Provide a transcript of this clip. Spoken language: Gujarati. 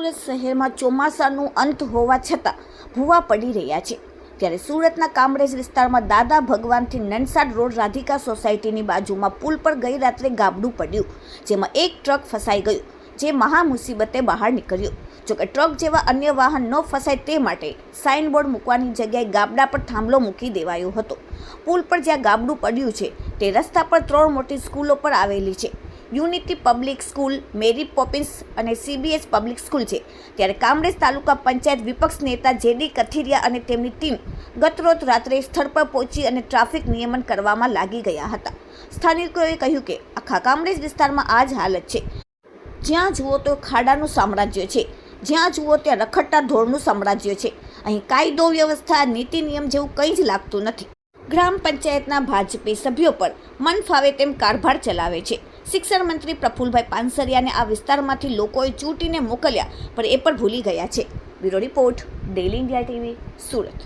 સુરત શહેરમાં ચોમાસાનું અંત હોવા છતાં ભૂવા પડી રહ્યા છે. ત્યારે સુરતના કામરેજ વિસ્તારમાં દાદા ભગવાનથી નનસાડ રોડ રાધિકા સોસાયટીની બાજુમાં પુલ પર ગઈ રાત્રે ગાબડું પડ્યું, જેમાં એક ટ્રક ફસાઈ ગયું, જે મહા મુસીબતે બહાર નીકળ્યું. જોકે ટ્રક જેવા અન્ય વાહન ન ફસાય તે માટે સાઇનબોર્ડ મૂકવાની જગ્યાએ ગાબડા પર થાંભલો મૂકી દેવાયો હતો. પુલ પર જ્યાં ગાબડું પડ્યું છે, તે રસ્તા પર ત્રણ મોટી સ્કૂલો પર આવેલી છે. Unity public school, Mary Poppins અને સીબીએસ પબ્લિક સ્કૂલ છે. ત્યારે કામરેજ તાલુકા પંચાયત વિપક્ષ નેતા જેડી કથિરિયા અને તેમની ટીમ ગતરોજ રાત્રે સ્થળ પર પહોંચી અને ટ્રાફિક નિયમન કરવામાં લાગી ગયા હતા. સ્થાનિકોએ કહ્યું કે, આખા કામરેજ વિસ્તારમાં આ જ હાલત છે. જ્યાં જુઓ તો ખાડાનું સામ્રાજ્ય છે. જ્યાં જુઓ ત્યાં રખડતા ઢોરનું સામ્રાજ્ય છે. અહીં કાયદો, વ્યવસ્થા, નીતિ, નિયમ જેવું કંઈ જ લાગતું નથી. ગ્રામ પંચાયતના ભાજપી સભ્યો પર મન ફાવે તેમ કારભાર ચલાવે છે. શિક્ષણ મંત્રી પ્રફુલભાઈ પાનસરિયાને આ વિસ્તારમાંથી લોકોએ ચૂંટીને મોકલ્યા, પણ એ પણ ભૂલી ગયા છે. Bureau report daily India TV, Surat.